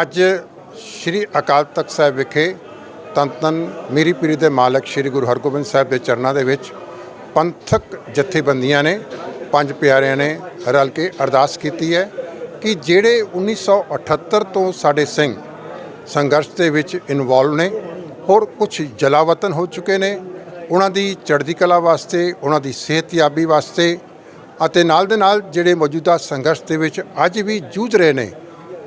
ਅੱਜ ਸ੍ਰੀ ਅਕਾਲ ਤਖਤ ਸਾਹਿਬ ਵਿਖੇ ਤਨ ਤਨ ਮੇਰੀ ਪੀਰੀ ਦੇ ਮਾਲਕ ਸ੍ਰੀ ਗੁਰੂ ਹਰਗੋਬਿੰਦ ਸਾਹਿਬ ਦੇ ਚਰਨਾਂ ਦੇ ਵਿੱਚ ਪੰਥਕ ਜਥੇਬੰਦੀਆਂ ਨੇ, ਪੰਜ ਪਿਆਰਿਆਂ ਨੇ ਰਲ ਕੇ ਅਰਦਾਸ ਕੀਤੀ ਹੈ ਕਿ ਜਿਹੜੇ 1978 ਤੋਂ ਸਾਡੇ ਸਿੰਘ ਸੰਘਰਸ਼ ਦੇ ਵਿੱਚ ਇਨਵੋਲਵ ਨੇ, ਹੋਰ ਕੁਝ ਜਲਾਵਤਨ ਹੋ ਚੁੱਕੇ ਨੇ, ਉਹਨਾਂ ਦੀ ਚੜ੍ਹਦੀ ਕਲਾ ਵਾਸਤੇ, ਉਹਨਾਂ ਦੀ ਸਿਹਤਯਾਬੀ ਵਾਸਤੇ ਅਤੇ ਨਾਲ ਦੇ ਨਾਲ ਜਿਹੜੇ ਮੌਜੂਦਾ ਸੰਘਰਸ਼ ਦੇ ਵਿੱਚ ਅੱਜ ਵੀ ਜੂਝ ਰਹੇ ਨੇ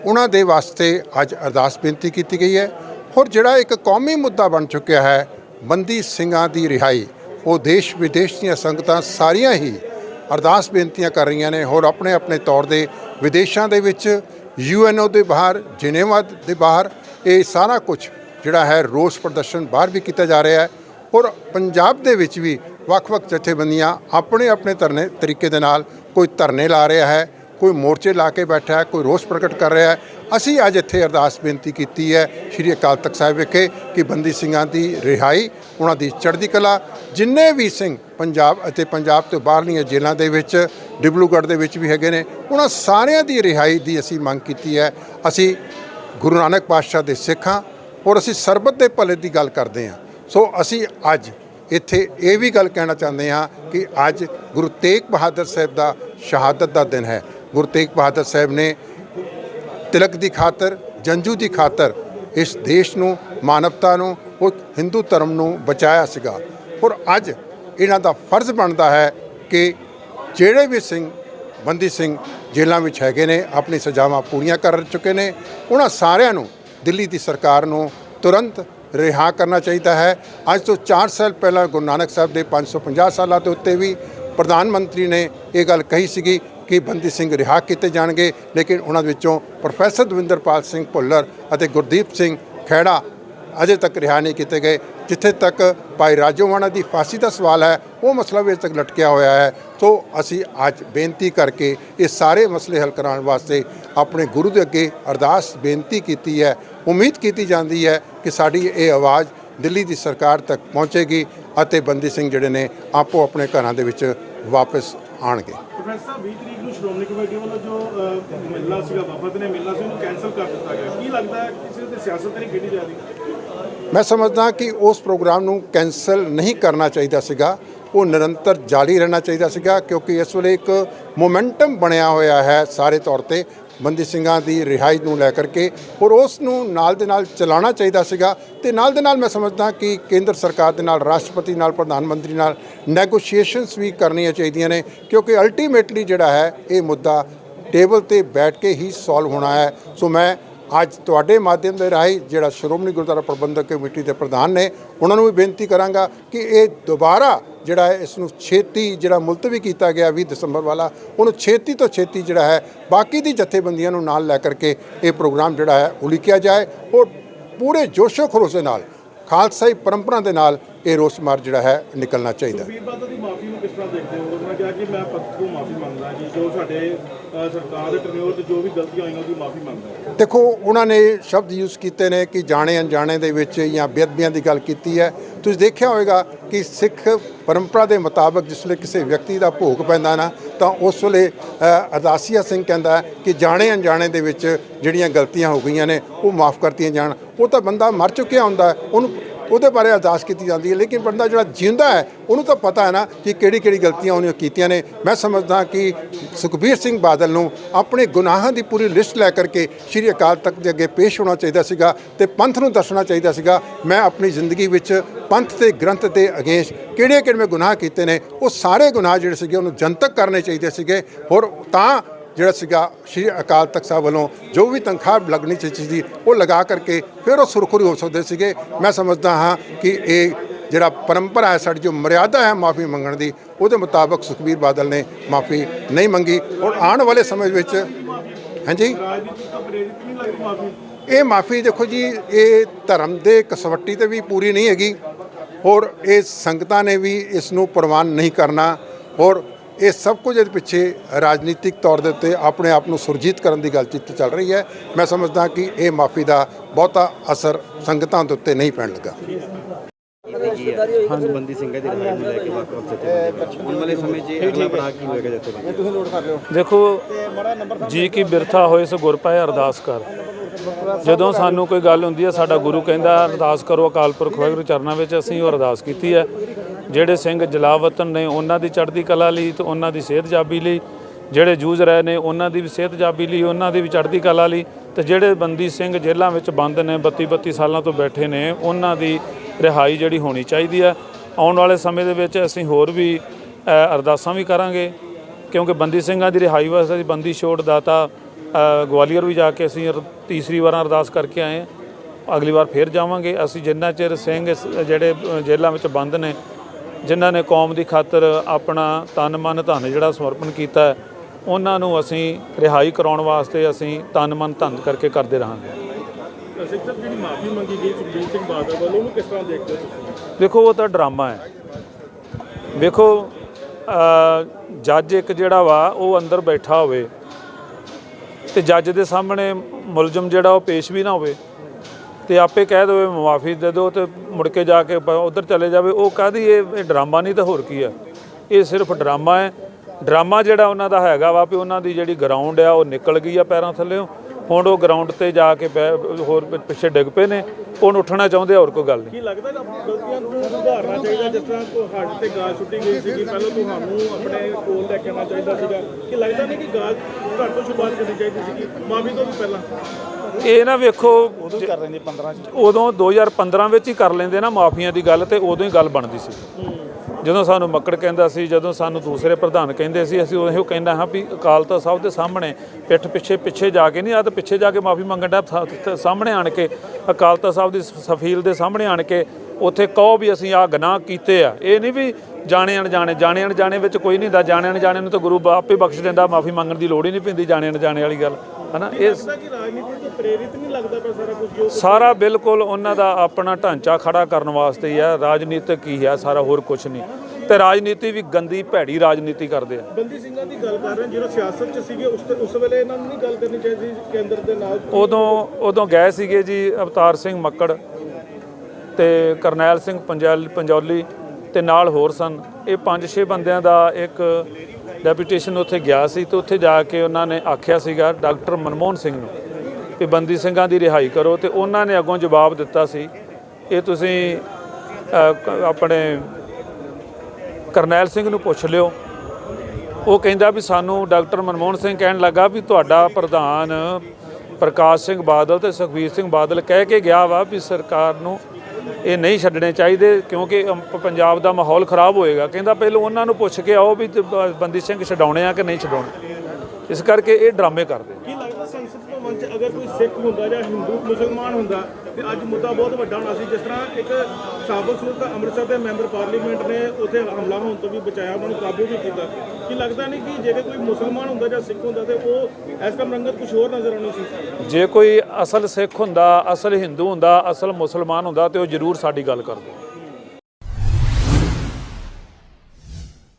ਉਹਨਾਂ ਦੇ ਵਾਸਤੇ ਅੱਜ ਅਰਦਾਸ ਬੇਨਤੀ ਕੀਤੀ ਗਈ ਹੈ। ਹੋਰ ਜਿਹੜਾ ਇੱਕ ਕੌਮੀ ਮੁੱਦਾ ਬਣ ਚੁੱਕਿਆ ਹੈ, ਬੰਦੀ ਸਿੰਘਾਂ ਦੀ ਰਿਹਾਈ, ਉਹ ਦੇਸ਼ ਵਿਦੇਸ਼ ਦੀਆਂ ਸੰਗਤਾਂ ਸਾਰੀਆਂ ਹੀ ਅਰਦਾਸ ਬੇਨਤੀਆਂ ਕਰ ਰਹੀਆਂ ਨੇ। ਹੋਰ ਆਪਣੇ ਆਪਣੇ ਤੌਰ ਦੇ ਵਿਦੇਸ਼ਾਂ ਦੇ ਵਿੱਚ, ਯੂਐਨਓ ਦੇ ਬਾਹਰ, ਜਿਨੇਵਾ ਦੇ ਬਾਹਰ, ਇਹ ਸਾਰਾ ਕੁਝ ਜਿਹੜਾ ਹੈ ਰੋਸ ਪ੍ਰਦਰਸ਼ਨ ਬਾਹਰ ਵੀ ਕੀਤਾ ਜਾ ਰਿਹਾ ਹੈ। ਔਰ ਪੰਜਾਬ ਦੇ ਵਿੱਚ ਵੀ ਵੱਖ-ਵੱਖ ਜਥੇਬੰਦੀਆਂ ਆਪਣੇ ਆਪਣੇ ਧਰਨੇ ਤਰੀਕੇ ਦੇ ਨਾਲ ਕੋਈ ਧਰਨੇ ਲਾ ਰਿਹਾ ਹੈ। ਕੋਈ ਮੋਰਚੇ ਲਾ ਕੇ ਬੈਠਾ ਹੈ, ਕੋਈ ਰੋਸ ਪ੍ਰਗਟ ਕਰ ਰਿਹਾ ਹੈ। ਅਸੀਂ ਅੱਜ ਇੱਥੇ ਅਰਦਾਸ ਬੇਨਤੀ ਕੀਤੀ ਹੈ ਸ਼੍ਰੀ ਅਕਾਲ ਤਖਤ ਸਾਹਿਬ ਵਿਖੇ ਕਿ ਬੰਦੀ ਸਿੰਘਾਂ ਦੀ ਰਿਹਾਈ, ਉਹਨਾਂ ਦੀ ਚੜ੍ਹਦੀ ਕਲਾ, ਜਿੰਨੇ ਵੀ ਸਿੰਘ ਪੰਜਾਬ ਅਤੇ ਪੰਜਾਬ ਤੋਂ ਬਾਹਰਲੀਆਂ ਜੇਲ੍ਹਾਂ ਦੇ ਵਿੱਚ, ਡਿਬਲੂਗੜ੍ਹ ਦੇ ਵਿੱਚ ਵੀ ਹੈਗੇ ਨੇ, ਉਹਨਾਂ ਸਾਰਿਆਂ ਦੀ ਰਿਹਾਈ ਦੀ ਅਸੀਂ ਮੰਗ ਕੀਤੀ ਹੈ। ਅਸੀਂ ਗੁਰੂ ਨਾਨਕ ਪਾਤਸ਼ਾਹ ਦੇ ਸਿੱਖਾਂ ਔਰ ਅਸੀਂ ਸਰਬੱਤ ਦੇ ਭਲੇ ਦੀ ਗੱਲ ਕਰਦੇ ਹਾਂ। ਸੋ ਅਸੀਂ ਅੱਜ ਇੱਥੇ ਇਹ ਵੀ ਗੱਲ ਕਹਿਣਾ ਚਾਹੁੰਦੇ ਹਾਂ ਕਿ ਅੱਜ ਗੁਰੂ ਤੇਗ ਬਹਾਦਰ ਸਾਹਿਬ ਦਾ ਸ਼ਹਾਦਤ ਦਾ ਦਿਨ ਹੈ। ਗੁਰੂ ਤੇਗ ਬਹਾਦਰ ਸਾਹਿਬ ਨੇ ਤਿਲਕ ਦੀ ਖਾਤਰ, ਜੰਜੂ ਦੀ ਖਾਤਰ ਇਸ ਦੇਸ਼ ਨੂੰ, ਮਾਨਵਤਾ ਨੂੰ, ਉਹ ਹਿੰਦੂ ਧਰਮ ਨੂੰ ਬਚਾਇਆ ਸੀਗਾ। ਔਰ ਅੱਜ ਇਹਨਾਂ ਦਾ ਫਰਜ਼ ਬਣਦਾ ਹੈ ਕਿ ਜਿਹੜੇ ਵੀ ਸਿੰਘ, ਬੰਦੀ ਸਿੰਘ ਜੇਲ੍ਹਾਂ ਵਿੱਚ ਹੈਗੇ ਨੇ, ਆਪਣੀ ਸਜ਼ਾਵਾਂ ਪੂਰੀਆਂ ਕਰ ਚੁੱਕੇ ਨੇ, ਉਹਨਾਂ ਸਾਰਿਆਂ ਨੂੰ ਦਿੱਲੀ ਦੀ ਸਰਕਾਰ ਨੂੰ ਤੁਰੰਤ ਰਿਹਾ ਕਰਨਾ ਚਾਹੀਦਾ ਹੈ। ਅੱਜ ਤੋਂ 4 ਸਾਲ ਪਹਿਲਾਂ ਗੁਰੂ ਨਾਨਕ ਸਾਹਿਬ ਦੇ 550 ਸਾਲਾਂ ਦੇ ਉੱਤੇ ਵੀ ਪ੍ਰਧਾਨ ਮੰਤਰੀ ਨੇ ਇਹ ਗੱਲ ਕਹੀ ਸੀਗੀ ਕਿ ਬੰਦੀ ਸਿੰਘ ਰਿਹਾ ਕੀਤੇ ਜਾਣਗੇ, ਲੇਕਿਨ ਉਹਨਾਂ ਦੇ ਵਿੱਚੋਂ ਪ੍ਰੋਫੈਸਰ ਦਵਿੰਦਰਪਾਲ ਸਿੰਘ ਭੁੱਲਰ ਅਤੇ ਗੁਰਦੀਪ ਸਿੰਘ ਖੈੜਾ ਅਜੇ ਤੱਕ ਰਿਹਾ ਨਹੀਂ ਕੀਤੇ ਗਏ, ਜਿੱਥੇ ਤੱਕ ਭਾਈ ਰਾਜੋਵਾਣਾ ਦੀ ਫਾਂਸੀ ਦਾ ਸਵਾਲ ਹੈ, ਉਹ ਮਸਲਾ ਵੀ ਅਜੇ ਤੱਕ ਲਟਕਿਆ ਹੋਇਆ ਹੈ। ਸੋ ਅਸੀਂ ਅੱਜ ਬੇਨਤੀ ਕਰਕੇ ਇਹ ਸਾਰੇ ਮਸਲੇ ਹੱਲ ਕਰਾਉਣ ਵਾਸਤੇ ਆਪਣੇ ਗੁਰੂ ਦੇ ਅੱਗੇ ਅਰਦਾਸ ਬੇਨਤੀ ਕੀਤੀ ਹੈ, ਉਮੀਦ ਕੀਤੀ ਜਾਂਦੀ ਹੈ ਕਿ ਸਾਡੀ ਇਹ ਆਵਾਜ਼ ਦਿੱਲੀ ਦੀ ਸਰਕਾਰ ਤੱਕ ਪਹੁੰਚੇਗੀ ਅਤੇ ਬੰਦੀ ਸਿੰਘ ਜਿਹੜੇ ਨੇ ਆਪੋ ਆਪਣੇ ਘਰਾਂ ਦੇ ਵਿੱਚ ਵਾਪਸ ਆਣਗੇ। ਪ੍ਰੋਫੈਸਰ ਸਾਹਿਬ 20 ਤਰੀਕ ਨੂੰ ਸ਼੍ਰੋਮਣੀ ਕਮੇਟੀ ਵੱਲੋਂ ਜੋ ਅ, ਮਿਲਣਾ ਸੀਗਾ ਵਫਦ ਨੇ ਮਿਲਣਾ ਸੀ ਉਹਨੂੰ ਕੈਨਸਲ ਕਰ ਦਿੱਤਾ ਗਿਆ। ਕੀ ਲੱਗਦਾ ਹੈ ਕਿਸੇ ਤੇ ਸਿਆਸਤ ਤਾਂ ਨਹੀਂ ਖੇਡੀ ਜਾ ਰਹੀ? ਮੈਂ ਸਮਝਦਾ ਕਿ ਉਸ ਪ੍ਰੋਗਰਾਮ ਨੂੰ ਕੈਨਸਲ ਨਹੀਂ ਕਰਨਾ ਚਾਹੀਦਾ ਸੀਗਾ। ਉਹ ਨਿਰੰਤਰ ਜਾਰੀ ਰਹਿਣਾ ਚਾਹੀਦਾ ਸੀਗਾ ਕਿਉਂਕਿ ਇਸ ਵੇਲੇ ਇੱਕ ਮੋਮੈਂਟਮ ਬਣਿਆ ਹੋਇਆ ਹੈ ਸਾਰੇ ਤੌਰ ਤੇ। ਬੰਦੀ ਸਿੰਘਾਂ ਦੀ ਰਿਹਾਈ ਨੂੰ ਲੈ ਕਰਕੇ ਔਰ ਉਸ ਨੂੰ ਨਾਲ ਦੇ ਨਾਲ ਚਲਾਉਣਾ ਚਾਹੀਦਾ ਸੀਗਾ ਤੇ ਨਾਲ ਦੇ ਨਾਲ ਮੈਂ ਸਮਝਦਾ ਕਿ ਕੇਂਦਰ ਸਰਕਾਰ ਦੇ ਨਾਲ, ਰਾਸ਼ਟਰਪਤੀ ਨਾਲ, ਪ੍ਰਧਾਨ ਮੰਤਰੀ ਨਾਲ ਨੈਗੋਸ਼ੀਏਸ਼ਨਸ ਵੀ ਕਰਨੀਆਂ ਚਾਹੀਦੀਆਂ ਨੇ ਕਿਉਂਕਿ ਅਲਟੀਮੇਟਲੀ ਜਿਹੜਾ ਹੈ, ਇਹ ਮੁੱਦਾ ਟੇਬਲ ਤੇ ਬੈਠ ਕੇ ਹੀ ਸੋਲਵ ਹੋਣਾ ਹੈ। ਸੋ ਮੈਂ ਅੱਜ ਤੁਹਾਡੇ ਮਾਧਿਅਮ ਦੇ ਰਾਹੀਂ ਜਿਹੜਾ ਸ਼੍ਰੋਮਣੀ ਗੁਰਦੁਆਰਾ ਪ੍ਰਬੰਧਕ ਕਮੇਟੀ ਦੇ ਪ੍ਰਧਾਨ ਨੇ, ਉਹਨਾਂ ਨੂੰ ਵੀ ਬੇਨਤੀ ਕਰਾਂਗਾ ਕਿ ਇਹ ਦੁਬਾਰਾ ਜਿਹੜਾ ਹੈ ਇਸ ਨੂੰ ਛੇਤੀ ਜਿਹੜਾ ਮੁਲਤਵੀ ਕੀਤਾ ਗਿਆ 20 ਦਸੰਬਰ ਵਾਲਾ, ਉਹਨੂੰ ਛੇਤੀ ਤੋਂ ਛੇਤੀ ਜਿਹੜਾ ਹੈ ਬਾਕੀ ਦੀ ਜਥੇਬੰਦੀਆਂ ਨੂੰ ਨਾਲ ਲੈ ਕਰਕੇ ਇਹ ਪ੍ਰੋਗਰਾਮ ਜਿਹੜਾ ਹੈ ਉਲੀਕਿਆ ਜਾਏ ਔਰ ਪੂਰੇ ਜੋਸ਼ੋ ਖਰੋਸ਼ ਦੇ ਨਾਲ, ਖਾਲਸਾਈ ਪਰੰਪਰਾ ਦੇ ਨਾਲ ਇਹ ਰੋਸ ਮਾਰ ਜਿਹੜਾ ਹੈ ਨਿਕਲਣਾ ਚਾਹੀਦਾ ਵੀਰ ਬਾਦਲ ਦੀ ਮਾਫੀ ਨੂੰ ਕਿਸ ਤਰ੍ਹਾਂ ਦੇਖਦੇ ਹੋ? ਉਹਨਾਂ ਕਿਹਾ ਕਿ ਮੈਂ ਪੱਤ ਤੋਂ ਮਾਫੀ ਮੰਗਦਾ ਜੀ ਜੋ ਸਾਡੇ ਅ, ਸਰਕਾਰ ਦੇ ਟਰਨਿਓਰ ਤੇ ਜੋ ਵੀ ਗਲਤੀਆਂ ਹੋਈਆਂ ਉਹਦੀ ਮਾਫੀ ਮੰਗਦਾ ਦੇਖੋ ਉਹਨਾਂ ਨੇ ਸ਼ਬਦ ਯੂਜ਼ ਕੀਤੇ ਨੇ ਕਿ ਜਾਣੇ ਅਣਜਾਣੇ ਦੇ ਵਿੱਚ ਜਾਂ ਬੇਅਦਬੀਆਂ ਦੀ ਗੱਲ ਕੀਤੀ ਹੈ। ਤੁਸੀਂ ਦੇਖਿਆ ਹੋਵੇਗਾ ਕਿ ਸਿੱਖ ਪਰੰਪਰਾ ਦੇ ਮੁਤਾਬਕ ਜਿਸ ਵੇਲੇ ਕਿਸੇ ਵਿਅਕਤੀ ਦਾ ਭੋਗ ਪੈਂਦਾ ਨਾ ਤਾਂ ਉਸ ਵੇਲੇ ਅਰਦਾਸੀਆ ਸਿੰਘ ਕਹਿੰਦਾ ਕਿ ਜਾਣੇ ਅਣਜਾਣੇ ਦੇ ਵਿੱਚ ਜਿਹੜੀਆਂ ਗਲਤੀਆਂ ਹੋ ਗਈਆਂ ਨੇ ਉਹ ਮਾਫ ਕਰਤੀਆਂ ਜਾਣ। ਉਹ ਤਾਂ ਬੰਦਾ ਮਰ ਚੁੱਕਿਆ ਹੁੰਦਾ ਉਹਨੂੰ ਉਹਦੇ ਬਾਰੇ ਅਰਦਾਸ ਕੀਤੀ ਜਾਂਦੀ ਹੈ, ਲੇਕਿਨ ਬੰਦਾ ਜਿਹੜਾ ਜਿੰਦਾ ਹੈ, ਉਹਨੂੰ ਤਾਂ ਪਤਾ ਹੈ ਨਾ ਕਿ ਕਿਹੜੀ ਕਿਹੜੀ ਗਲਤੀਆਂ ਉਹਨੇ ਕੀਤੀਆਂ ਨੇ। ਮੈਂ ਸਮਝਦਾ ਕਿ ਸੁਖਬੀਰ ਸਿੰਘ ਬਾਦਲ ਨੂੰ ਆਪਣੇ ਗੁਨਾਹਾਂ ਦੀ ਪੂਰੀ ਲਿਸਟ ਲੈ ਕਰਕੇ ਸ਼੍ਰੀ ਅਕਾਲ ਤਖਤ ਦੇ ਅੱਗੇ ਪੇਸ਼ ਹੋਣਾ ਚਾਹੀਦਾ ਸੀਗਾ ਤੇ ਪੰਥ ਨੂੰ ਦੱਸਣਾ ਚਾਹੀਦਾ ਸੀਗਾ, ਮੈਂ ਆਪਣੀ ਜ਼ਿੰਦਗੀ ਵਿੱਚ ਪੰਥ ਤੇ ਗ੍ਰੰਥ ਦੇ ਅਗੇਂਸ਼ ਕਿਹੜੇ ਕਿਹੜੇ ਮੈਂ ਗੁਨਾਹ ਕੀਤੇ ਨੇ, ਉਹ ਸਾਰੇ ਗੁਨਾਹ ਜਿਹੜੇ ਸੀਗੇ ਉਹਨੂੰ ਜਨਤਕ ਕਰਨੇ ਚਾਹੀਦੇ ਸੀਗੇ। ਹੋਰ ਤਾਂ ਜਿਹੜਾ ਸੀਗਾ ਸ਼੍ਰੀ ਅਕਾਲ ਤਖਤ ਸਾਹਿਬ ਵੱਲੋਂ ਜੋ ਵੀ ਤਨਖਾਹ ਲੱਗਣੀ ਚਾਹੀਦੀ ਸੀ ਉਹ ਲਗਾ ਕਰਕੇ ਫਿਰ ਉਹ ਸੁਰਖੁਰੀ ਹੋ ਸਕਦੇ ਸੀਗੇ। ਮੈਂ ਸਮਝਦਾ ਹਾਂ ਕਿ ਇਹ ਜਿਹੜਾ ਪਰੰਪਰਾ ਹੈ, ਸਾਡੀ ਜੋ ਮਰਿਆਦਾ ਹੈ ਮਾਫੀ ਮੰਗਣ ਦੀ, ਉਹਦੇ ਮੁਤਾਬਕ ਸੁਖਬੀਰ ਬਾਦਲ ਨੇ ਮਾਫੀ ਨਹੀਂ ਮੰਗੀ। ਔਰ ਆਉਣ ਵਾਲੇ ਸਮੇਂ ਵਿੱਚ, ਹਾਂਜੀ? ਇਹ ਮਾਫੀ ਦੇਖੋ ਜੀ, ਇਹ ਧਰਮ ਦੇ ਕਸਵੱਟੀ ਤੇ ਵੀ ਪੂਰੀ ਨਹੀਂ ਹੈਗੀ। ਔਰ ਇਹ ਸੰਗਤਾਂ ਨੇ ਵੀ ਇਸ ਨੂੰ ਪ੍ਰਵਾਨ ਨਹੀਂ ਕਰਨਾ। ਔਰ ਇਹ ਸਭ ਕੁਝ ਇਹਦੇ ਪਿੱਛੇ ਰਾਜਨੀਤਿਕ ਤੌਰ ਦੇ ਉੱਤੇ ਆਪਣੇ ਆਪ ਨੂੰ ਸੁਰਜੀਤ ਕਰਨ ਦੀ ਗੱਲ ਚਿੱਤ ਚੱਲ ਰਹੀ ਹੈ। ਮੈਂ ਸਮਝਦਾ ਕਿ ਇਹ ਮਾਫੀ ਦਾ ਬਹੁਤਾ ਅਸਰ ਸੰਗਤਾਂ ਦੇ ਉੱਤੇ ਨਹੀਂ ਪੈਣ ਲੱਗਾ। ਲੱਗੀ ਹੈ ਬੰਦੀ ਸਿੰਘਾਂ ਦੀ ਰਿਹਾਈ ਨੂੰ ਲੈ ਕੇ ਵੱਖ ਵੱਖ ਜਥੇਬੰਦੀਆਂ ਆਉਣ ਵਾਲੇ ਸਮੇਂ 'ਚ ਅਗਲਾ ਪੜਾਅ ਕੀ ਹੋਏਗਾ ਜਥੇਬੰਦੀਆਂ ਦੇਖੋ ਜੀ ਕੀ ਬਿਰਥਾ ਹੋਏ ਸੋ ਗੁਰ ਪਾਏ ਅਰਦਾਸ ਕਰ। ਜਦੋਂ ਸਾਨੂੰ ਕੋਈ ਗੱਲ ਹੁੰਦੀ ਹੈ ਸਾਡਾ ਗੁਰੂ ਕਹਿੰਦਾ ਅਰਦਾਸ ਕਰੋ ਅਕਾਲ ਪੁਰਖ ਵਾਹਿਗੁਰੂ ਚਰਨਾਂ ਵਿੱਚ ਅਸੀਂ ਉਹ ਅਰਦਾਸ ਕੀਤੀ ਹੈ। ਜਿਹੜੇ ਸਿੰਘ ਜਲਾਵਤਨ ਨੇ ਉਹਨਾਂ ਦੀ ਚੜ੍ਹਦੀ ਕਲਾ ਲਈ ਤੇ ਉਹਨਾਂ ਦੀ ਸਿਹਤ ਜਾਬੀ ਲਈ, ਜਿਹੜੇ ਜੂਝ ਰਹੇ ਨੇ ਉਹਨਾਂ ਦੀ ਵੀ ਸਿਹਤ ਜਾਬੀ ਲਈ, ਉਹਨਾਂ ਦੀ ਵੀ ਚੜ੍ਹਦੀ ਕਲਾ ਲਈ ਤੇ ਜਿਹੜੇ ਬੰਦੀ ਸਿੰਘ ਜੇਲ੍ਹਾਂ ਵਿੱਚ ਬੰਦ ਨੇ 32 32 ਸਾਲਾਂ ਤੋਂ ਬੈਠੇ ਨੇ, ਉਹਨਾਂ ਦੀ ਰਿਹਾਈ ਜਿਹੜੀ ਹੋਣੀ ਚਾਹੀਦੀ ਹੈ। ਆਉਣ ਵਾਲੇ ਸਮੇਂ ਦੇ ਵਿੱਚ ਅਸੀਂ ਹੋਰ ਵੀ ਅਰਦਾਸਾਂ ਵੀ ਕਰਾਂਗੇ, ਕਿਉਂਕਿ ਬੰਦੀ ਸਿੰਘਾਂ ਦੀ ਰਿਹਾਈ ਵਾਸਤੇ ਬੰਦੀ ਛੋੜ ਦਾਤਾ ਗਵਾਲੀਅਰ ਵੀ ਜਾ ਕੇ ਅਸੀਂ ਅਰ- ਤੀਸਰੀ ਵਾਰ ਅਰਦਾਸ ਕਰਕੇ ਆਏ ਹਾਂ। ਅਗਲੀ ਵਾਰ ਫੇਰ ਜਾਵਾਂਗੇ। ਅਸੀਂ ਜਿੰਨਾ ਚਿਰ ਸਿੰਘ ਜਿਹੜੇ ਜੇਲ੍ਹਾਂ ਵਿੱਚ ਬੰਦ ਨੇ ਜਿਨ੍ਹਾਂ ਨੇ ਕੌਮ ਦੀ ਖਾਤਰ ਆਪਣਾ ਤਨ ਮਨ ਧਨ ਜਿਹੜਾ ਸਮਰਪਣ ਕੀਤਾ ਉਹਨਾਂ ਨੂੰ ਅਸੀਂ ਰਿਹਾਈ ਕਰਾਉਣ ਵਾਸਤੇ ਅਸੀਂ ਤਨ ਮਨ ਧਨ ਕਰਕੇ ਕਰਦੇ ਰਹਾਂਗੇ। ਸਿੱਖ ਸਾਹਿਬ ਜਿਹੜੀ ਮਾਫੀ ਮੰਗੀ ਗਈ ਸੁਖਬੀਰ ਸਿੰਘ ਬਾਦਲ ਵੱਲੋਂ ਉਹਨੂੰ ਕਿਸ ਤਰ੍ਹਾਂ ਦੇਖਦੇ ਹੋ ਤੁਸੀਂ? ਦੇਖੋ ਉਹ ਤਾਂ ਡਰਾਮਾ ਹੈ। ਵੇਖੋ ਅ, ਜੱਜ ਇੱਕ ਜਿਹੜਾ ਵਾ ਉਹ ਅੰਦਰ ਬੈਠਾ ਹੋਵੇ ਤੇ ਜੱਜ ਦੇ ਸਾਹਮਣੇ ਮੁਲਜ਼ਮ ਜਿਹੜਾ ਉਹ ਪੇਸ਼ ਵੀ ਨਾ ਹੋਵੇ। ਤੇ ਆਪੇ ਕਹਿ ਦੋਵੇ ਮਾਫੀ ਦੇ ਦਿਓ ਤੇ ਮੁੜ ਕੇ ਜਾ ਕੇ ਉਧਰ ਚਲੇ ਜਾਵੇ ਉਹ ਕਾਹਦੀ ਇਹ ਇਹ ਡਰਾਮਾ ਨਹੀਂ ਤਾਂ ਹੋਰ ਕੀ ਆ ਇਹ ਸਿਰਫ ਡਰਾਮਾ ਹੈ। ਡਰਾਮਾ ਜਿਹੜਾ ਉਹਨਾਂ ਦਾ ਹੈਗਾ ਵਾ ਵੀ ਉਹਨਾਂ ਦੀ ਜਿਹੜੀ ਗਰਾਊਂਡ ਆ ਉਹ ਨਿਕਲ ਗਈ ਆ ਪੈਰਾਂ ਥੱਲੇੋਂ ਹੁਣ ਉਹ ਗਰਾਊਂਡ ਤੇ ਜਾ ਕੇ ਪੈ- ਹੋਰ ਪਿੱਛੇ ਡਿੱਗ ਪਏ ਨੇ। ਉਹਨੂੰ ਉੱਠਣਾ ਚਾਹੁੰਦੇ ਆ, ਹੋਰ ਕੋਈ ਗੱਲ ਨਹੀਂ। ਕੀ ਲੱਗਦਾ ਆਪਣੀ ਗਲਤੀਆਂ ਨੂੰ ਸੁਧਾਰਨਾ ਚਾਹੀਦਾ ਜਿਸ ਤਰ੍ਹਾਂ ਤੁਹਾਡੇ ਤੇ ਗਾਲ ਸੁੱਟੀ ਗਈ ਸੀਗੀ ਪਹਿਲਾਂ ਤੁਹਾਨੂੰ ਆਪਣੇ ਕੋਲ ਲੈ ਕੇ ਆਉਣਾ ਚਾਹੀਦਾ ਸੀਗਾ। ਕਿ ਲੱਗਦਾ ਨਹੀਂ ਕਿ ਗਾਲ ਘਰ ਤੋਂ ਸ਼ੁਰੂਆਤ ਕਰਨੀ ਚਾਹੀਦੀ ਸੀਗੀ? ਮਾਫੀ ਤੋਂ ਵੀ ਪਹਿਲਾਂ। ਇਹ ਨਾ ਵੇਖੋ ਉਦੋਂ ਕਰ ਲੈਂਦੇ 15 ਚ। ਉਦੋਂ 2015 ਵਿੱਚ ਹੀ ਕਰ ਲੈਂਦੇ ਨਾ ਮਾਫੀਆਂ ਦੀ ਗੱਲ ਤੇ ਉਦੋਂ ਹੀ ਗੱਲ ਬਣਦੀ ਸੀ। ਜਦੋਂ ਸਾਨੂੰ ਮੱਕੜ ਕਹਿੰਦਾ ਸੀ ਜਦੋਂ ਸਾਨੂੰ ਦੂਸਰੇ ਪ੍ਰਧਾਨ ਕਹਿੰਦੇ ਸੀ ਅਸੀਂ ਇਹੋ ਕਹਿੰਦਾ ਹਾਂ ਵੀ ਅਕਾਲ ਤਖਤ ਸਾਹਿਬ ਦੇ ਸਾਹਮਣੇ ਪਿੱਠ ਪਿੱਛੇ ਪਿੱਛੇ ਜਾ ਕੇ ਨਹੀਂ ਆ ਤਾਂ ਪਿੱਛੇ ਜਾ ਕੇ ਮਾਫੀ ਮੰਗਣ ਦਾ ਸਾਹਮਣੇ ਆਣ ਕੇ ਅਕਾਲ ਤਖਤ ਸਾਹਿਬ ਦੀ ਸਫੀਲ ਦੇ ਸਾਹਮਣੇ ਆਣ ਕੇ ਉੱਥੇ ਕਹੋ ਵੀ ਅਸੀਂ ਆ ਗੁਨਾਹ ਕੀਤੇ ਆ। ਇਹ ਨਹੀਂ ਵੀ ਜਾਣੇ ਅਣਜਾਣੇ ਜਾਣੇ ਅਣਜਾਣੇ ਵਿੱਚ ਕੋਈ ਨਹੀਂ ਦਾ ਜਾਣੇ ਅਣਜਾਣੇ ਨੂੰ ਤਾਂ ਗੁਰੂ ਆਪੇ ਬਖਸ਼ ਦਿੰਦਾ ਮਾਫੀ ਮੰਗਣ ਦੀ ਲੋੜ ਹੀ ਨਹੀਂ ਪੈਂਦੀ ਜਾਣੇ ਅਣਜਾਣੇ ਵਾਲੀ ਗੱਲ। ਹਨਾ ਇਹ ਲੱਗਦਾ ਕਿ ਰਾਜਨੀਤੀ ਤੋਂ ਪ੍ਰੇਰਿਤ ਨਹੀਂ ਲੱਗਦਾ ਪਿਆ ਸਾਰਾ ਕੁਝ ਜੋ ਸਾਰਾ ਬਿਲਕੁਲ ਉਹਨਾਂ ਦਾ ਆਪਣਾ ਢਾਂਚਾ ਖੜਾ ਕਰਨ ਵਾਸਤੇ ਹੀ ਹੈ ਰਾਜਨੀਤਿਕ ਹੀ ਹੈ ਸਾਰਾ ਹੋਰ ਕੁਝ ਨਹੀਂ। ਤੇ ਰਾਜਨੀਤੀ ਵੀ ਗੰਦੀ ਭੈੜੀ ਰਾਜਨੀਤੀ ਕਰਦੇ ਆ। ਬੰਦੀ ਸਿੰਘਾਂ ਦੀ ਗੱਲ ਕਰ ਰਹੇ ਜਦੋਂ ਸਿਆਸਤ 'ਚ ਸੀਗੇ ਉਸ ਉਸ ਵੇਲੇ ਇਹਨਾਂ ਨੂੰ ਨਹੀਂ ਗੱਲ ਕਰਨੀ ਚਾਹੀਦੀ ਕੇਂਦਰ ਦੇ ਨਾਲ ਉਦੋਂ ਉਦੋਂ ਗਏ ਸੀਗੇ ਜੀ ਅਵਤਾਰ ਸਿੰਘ ਮੱਕੜ ਤੇ ਕਰਨੈਲ ਸਿੰਘ ਪੰਜਲ ਪੰਜੌਲੀ ਤੇ ਨਾਲ ਹੋਰ ਸਨ। ਇਹ ਪੰਜ ਛੇ ਬੰਦਿਆਂ ਦਾ ਇੱਕ ਡੈਪੂਟੇਸ਼ਨ ਉੱਥੇ ਗਿਆ ਸੀ ਤੇ ਉੱਥੇ ਜਾ ਕੇ ਉਹਨਾਂ ਨੇ ਆਖਿਆ ਸੀਗਾ ਡਾਕਟਰ ਮਨਮੋਹਨ ਸਿੰਘ ਨੂੰ ਕਿ ਬੰਦੀ ਸਿੰਘਾਂ ਦੀ ਰਿਹਾਈ ਕਰੋ ਤੇ ਉਹਨਾਂ ਨੇ ਅੱਗੋਂ ਜਵਾਬ ਦਿੱਤਾ ਸੀ, ਇਹ ਤੁਸੀਂ ਆਪਣੇ ਕਰਨੈਲ ਸਿੰਘ ਨੂੰ ਪੁੱਛ ਲਿਓ। ਉਹ ਕਹਿੰਦਾ ਵੀ ਸਾਨੂੰ ਡਾਕਟਰ ਮਨਮੋਹਨ ਸਿੰਘ ਕਹਿਣ ਲੱਗਾ ਵੀ ਤੁਹਾਡਾ ਪ੍ਰਧਾਨ ਪ੍ਰਕਾਸ਼ ਸਿੰਘ ਬਾਦਲ ਤੇ ਸੁਖਬੀਰ ਸਿੰਘ ਬਾਦਲ ਕਹਿ ਕੇ ਗਿਆ ਵਾ ਵੀ ਸਰਕਾਰ ਨੂੰ ਇਹ ਨਹੀਂ ਛੱਡਣੇ ਚਾਹੀਦੇ ਕਿਉਂਕਿ ਪੰਜਾਬ ਦਾ ਮਾਹੌਲ ਖਰਾਬ ਹੋਏਗਾ। ਕਹਿੰਦਾ ਪਹਿਲਾਂ ਉਹਨਾਂ ਨੂੰ ਪੁੱਛ ਕੇ ਆਓ ਵੀ ਬੰਦੀ ਸਿੰਘ ਛਡਾਉਣੇ ਆ ਕਿ ਨਹੀਂ ਛਡਾਉਣੇ। ਇਸ ਕਰਕੇ ਇਹ ਡਰਾਮੇ ਕਰਦੇ ਕੀ ਲੱਗਦਾ ਸੰਸਦ ਭਵਨ 'ਚ ਅਗਰ ਕੋਈ ਸਿੱਖ ਹੁੰਦਾ ਜਾਂ ਹਿੰਦੂ, ਮੁਸਲਮਾਨ ਹੁੰਦਾ ਤੇ ਅੱਜ ਮੁੱਦਾ ਬਹੁਤ ਵੱਡਾ ਹੋਣਾ ਸੀ, ਜਿਸ ਤਰ੍ਹਾਂ ਇੱਕ ਸਾਬਤ ਸੂਰਤ ਅੰਮ੍ਰਿਤਸਰ ਦੇ ਮੈਂਬਰ ਪਾਰਲੀਮੈਂਟ ਨੇ ਉੱਥੇ ਹਮਲਾ ਹੋਣ ਤੋਂ ਵੀ ਬਚਾਇਆ, ਉਹਨਾਂ ਨੂੰ ਕਾਬੂ ਵੀ ਕੀਤਾ। ਕੀ ਲੱਗਦਾ ਨਹੀਂ ਕਿ ਜੇਕਰ ਕੋਈ ਮੁਸਲਮਾਨ ਹੁੰਦਾ ਜਾਂ ਸਿੱਖ ਹੁੰਦਾ ਤੇ ਉਹ ਇਸ ਟਾਈਮ ਰੰਗਤ ਕੁਝ ਹੋਰ ਨਜ਼ਰ ਆਉਣੀ ਸੀ? ਜੇ ਕੋਈ ਅਸਲ ਸਿੱਖ ਹੁੰਦਾ, ਅਸਲ ਹਿੰਦੂ ਹੁੰਦਾ, ਅਸਲ ਮੁਸਲਮਾਨ ਹੁੰਦਾ ਤੇ ਉਹ ਜ਼ਰੂਰ ਸਾਡੀ ਗੱਲ ਕਰਦੇ।